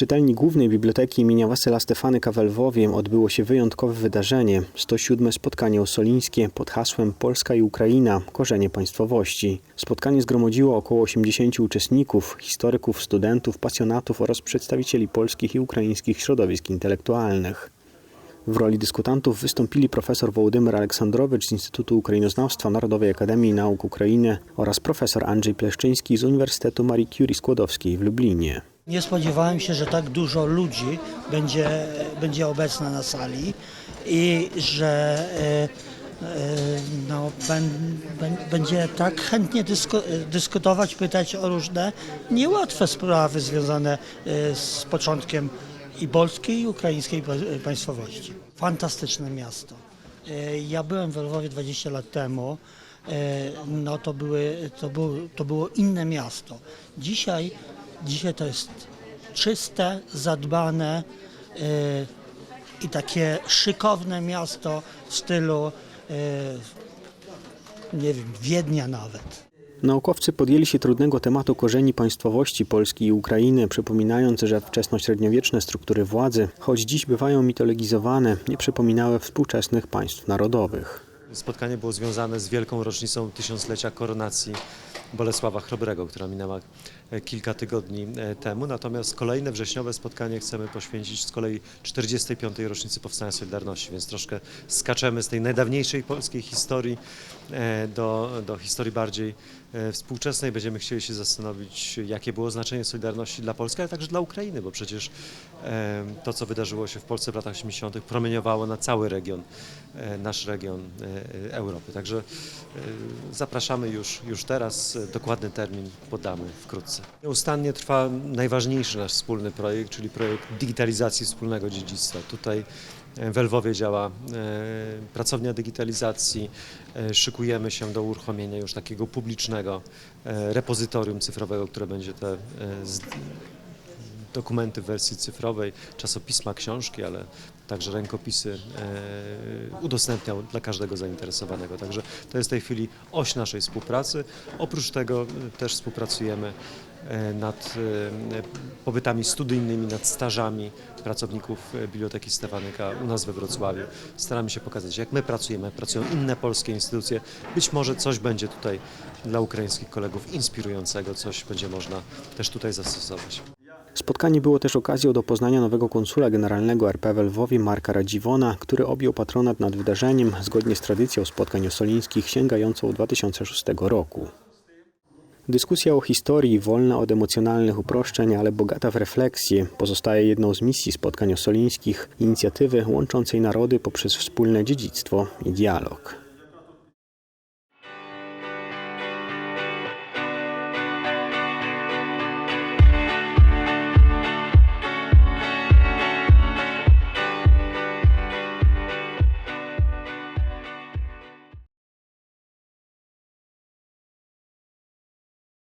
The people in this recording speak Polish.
czytelni Głównej Biblioteki imienia Wasyla Stefanyka w odbyło się wyjątkowe wydarzenie 107 spotkanie osolińskie pod hasłem Polska i Ukraina korzenie państwowości. Spotkanie zgromadziło około 80 uczestników, historyków, studentów, pasjonatów oraz przedstawicieli polskich i ukraińskich środowisk intelektualnych. W roli dyskutantów wystąpili profesor Wołodymyr Aleksandrowicz z Instytutu Ukrainoznawstwa Narodowej Akademii Nauk Ukrainy oraz profesor Andrzej Pleszczyński z Uniwersytetu Marii Curie Skłodowskiej w Lublinie. Nie spodziewałem się, że tak dużo ludzi będzie, będzie obecne na sali i że e, e, no, ben, ben, będzie tak chętnie dysku, dyskutować, pytać o różne niełatwe sprawy związane e, z początkiem i polskiej, i ukraińskiej pa- państwowości. Fantastyczne miasto. Ja byłem w Lwowie 20 lat temu. No to, były, to, było, to było inne miasto. Dzisiaj, dzisiaj to jest czyste, zadbane e, i takie szykowne miasto w stylu, e, nie wiem, Wiednia nawet. Naukowcy podjęli się trudnego tematu korzeni państwowości Polski i Ukrainy, przypominając, że wczesnośredniowieczne struktury władzy, choć dziś bywają mitologizowane, nie przypominały współczesnych państw narodowych. Spotkanie było związane z wielką rocznicą tysiąclecia koronacji Bolesława Chrobrego, która minęła e, kilka tygodni e, temu. Natomiast kolejne wrześniowe spotkanie chcemy poświęcić z kolei 45. rocznicy Powstania Solidarności, więc troszkę skaczemy z tej najdawniejszej polskiej historii e, do, do historii bardziej współczesnej. Będziemy chcieli się zastanowić, jakie było znaczenie Solidarności dla Polski, ale także dla Ukrainy, bo przecież to, co wydarzyło się w Polsce w latach 80., promieniowało na cały region, nasz region Europy. Także zapraszamy już, już teraz. Dokładny termin podamy wkrótce. Nieustannie trwa najważniejszy nasz wspólny projekt, czyli projekt digitalizacji wspólnego dziedzictwa. Tutaj e, w Lwowie działa e, pracownia digitalizacji. E, Szykujemy się do uruchomienia już takiego publicznego repozytorium cyfrowego, które będzie te dokumenty w wersji cyfrowej, czasopisma, książki, ale także rękopisy e, udostępniał dla każdego zainteresowanego. Także to jest w tej chwili oś naszej współpracy. Oprócz tego e, też współpracujemy e, nad pobytami studyjnymi, nad stażami pracowników Biblioteki Stefanyka u nas we Wrocławiu. Staramy się pokazać, jak my pracujemy, jak pracują inne polskie instytucje. Być może coś będzie tutaj dla ukraińskich kolegów inspirującego, coś będzie można też tutaj zastosować. Spotkanie było też okazją do poznania nowego konsula generalnego RP w Lwowie Marka Radziwona, który objął patronat nad wydarzeniem zgodnie z tradycją spotkań osolińskich sięgającą 2006 roku. Dyskusja o historii, wolna od emocjonalnych uproszczeń, ale bogata w refleksję, pozostaje jedną z misji spotkań osolińskich, inicjatywy łączącej narody poprzez wspólne dziedzictwo i dialog.